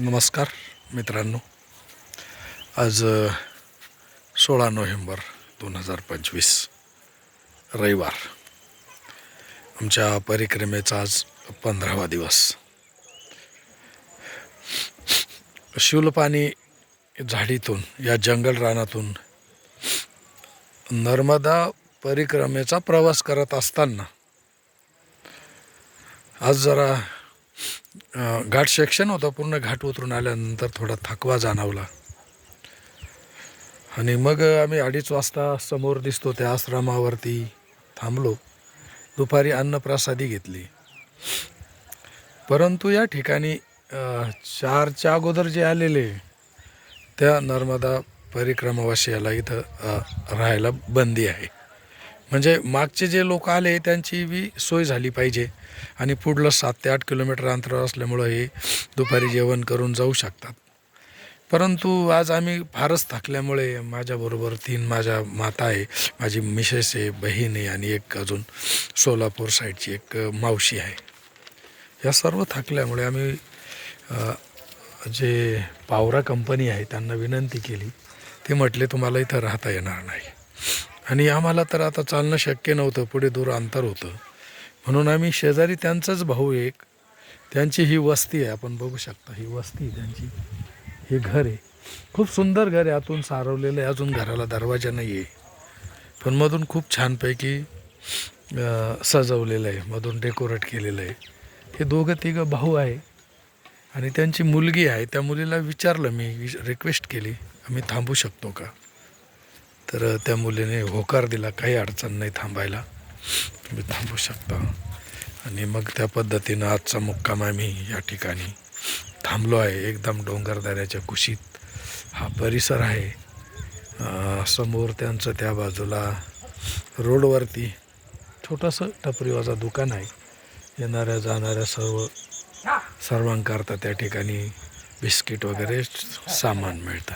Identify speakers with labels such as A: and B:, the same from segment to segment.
A: नमस्कार मित्रांनो. आज सोळा नोव्हेंबर दोन हजार पंचवीस रविवार. आमच्या परिक्रमेचा आज पंधरावा दिवस. शिवलपाणी झाडीतून या जंगल रानातून नर्मदा परिक्रमेचा प्रवास करत असताना आज जरा घाट सेक्शन होता पूर्ण घाट उतरून आल्यानंतर थोडा थकवा जाणवला. आणि मग आम्ही अडीच वाजता समोर दिसतो त्या आश्रमावरती थांबलो. दुपारी अन्नप्रसादी घेतली. परंतु या ठिकाणी चारच्या अगोदर जे आलेले त्या नर्मदा परिक्रमावासियाला इथं राहायला बंदी आहे. म्हणजे मागचे जे लोक आले त्यांची बी सोय झाली पाहिजे. आणि पुढलं सात ते आठ किलोमीटर अंतरावर असल्यामुळं हे दुपारी जेवण करून जाऊ शकतात. परंतु आज आम्ही फारच थकल्यामुळे माझ्याबरोबर तीन माझ्या माता आहे. माझी मिसेस आहे बहीण आहे आणि एक अजून सोलापूर साईडची एक मावशी आहे. या सर्व थकल्यामुळे आम्ही जे पावरा कंपनी आहे त्यांना विनंती केली. ते म्हटले तुम्हाला इथं राहता येणार नाही. आणि आम्हाला तर आता चालणं शक्य नव्हतं पुढे दूर अंतर होतं. म्हणून आम्ही शेजारी त्यांचाच भाऊ एक त्यांची ही वस्ती आहे आपण बघू शकता ही वस्ती आहे त्यांची. हे घर आहे. खूप सुंदर घर आहे आतून सारवलेलं आहे अजून घराला दरवाजा नाही आहे. पण मधून खूप छानपैकी सजवलेलं आहे मधून डेकोरेट केलेलं आहे. हे दोघं तिघं भाऊ आहे. आणि त्यांची मुलगी आहे त्या मुलीला विचारलं मी रिक्वेस्ट केली आम्ही थांबू शकतो का? तर त्या मुलीने होकार दिला काही अडचण नाही थांबायला. तुम्ही थांबू शकता. आणि मग त्या पद्धतीनं आजचा मुक्काम आम्ही या ठिकाणी थांबलो आहे. एकदम डोंगरदऱ्याच्या कुशीत हा परिसर आहे. समोर त्यांचं त्या बाजूला रोडवरती छोटंसं टपरीवाजा दुकान आहे. येणाऱ्या जाणाऱ्या सर्व सर्वांकरता त्या ठिकाणी बिस्किट वगैरे सामान मिळतं.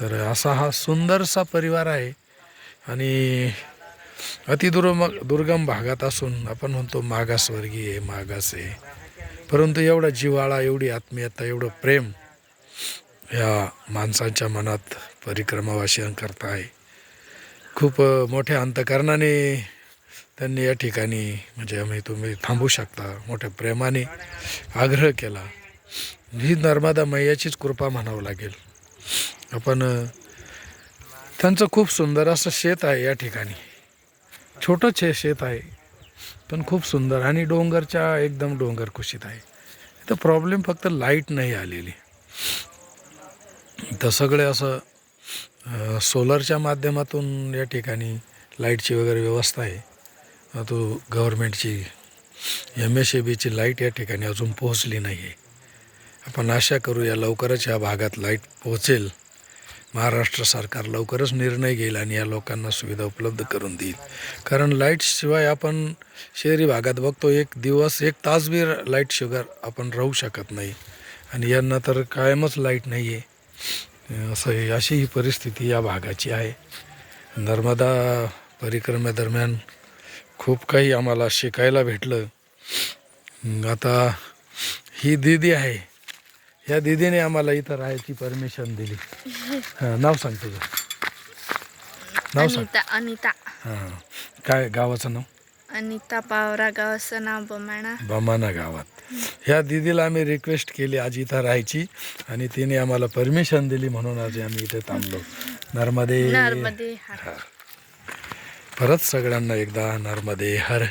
A: तर असा हा सुंदरसा परिवार आहे. आणि अतिदुर्म दुर्गम भागात असून आपण म्हणतो मागासवर्गीय आहे मागास आहे. परंतु एवढा जिव्हाळा एवढी आत्मीयता एवढं प्रेम या माणसांच्या मनात परिक्रमावासियांकरता आहे. खूप मोठ्या अंतकरणाने त्यांनी या ठिकाणी म्हणजे आम्ही तुम्ही थांबू शकता. मोठ्या प्रेमाने आग्रह केला. ही नर्मदा मैयाचीच कृपा म्हणावं लागेल. आपण त्यांचं खूप सुंदर असं शेत आहे या ठिकाणी. छोटं हे शेत आहे पण खूप सुंदर आणि डोंगरच्या एकदम डोंगर कुशीत आहे. तर प्रॉब्लेम फक्त लाइट नाही आलेली. तर सगळे असं सोलरच्या माध्यमातून या ठिकाणी लाईटची वगैरे व्यवस्था आहे. तो गव्हर्मेंटची एम एस ए बीची लाइट या ठिकाणी अजून पोहोचली नाही आहे आपण आशा करूया लवकरच या भागात लाइट पोहोचेल. महाराष्ट्र सरकार लवकरच निर्णय घेईल आणि या लोकांना सुविधा उपलब्ध करून देईल. कारण लाईटशिवाय आपण शहरी भागात बघतो एक दिवस एक तास बी लाइट शिवाय आपण राहू शकत नाही. आणि यांना तर कायमच लाइट नाही आहे असं अशी ही परिस्थिती या भागाची आहे. नर्मदा परिक्रमेदरम्यान खूप काही आम्हाला शिकायला भेटलं. आता ही दीदी आहे. या दीदीने आम्हाला इथं राहायची परमिशन दिली. हां नाव सांग तुझं. नाव सांग.
B: अनिता अनिता.
A: हां. काय गावाचं नाव?
B: अनिता पावरा गावाचं नाव बमाणा.
A: बमाना गावात. ह्या दीदीला आम्ही रिक्वेस्ट केली आज इथं राहायची. आणि तिने आम्हाला परमिशन दिली म्हणून आज आम्ही इथे थांबलो. नर्मदे.
B: नर्मदे हार.
A: परत सगळ्यांना एकदा नर्मदे हर.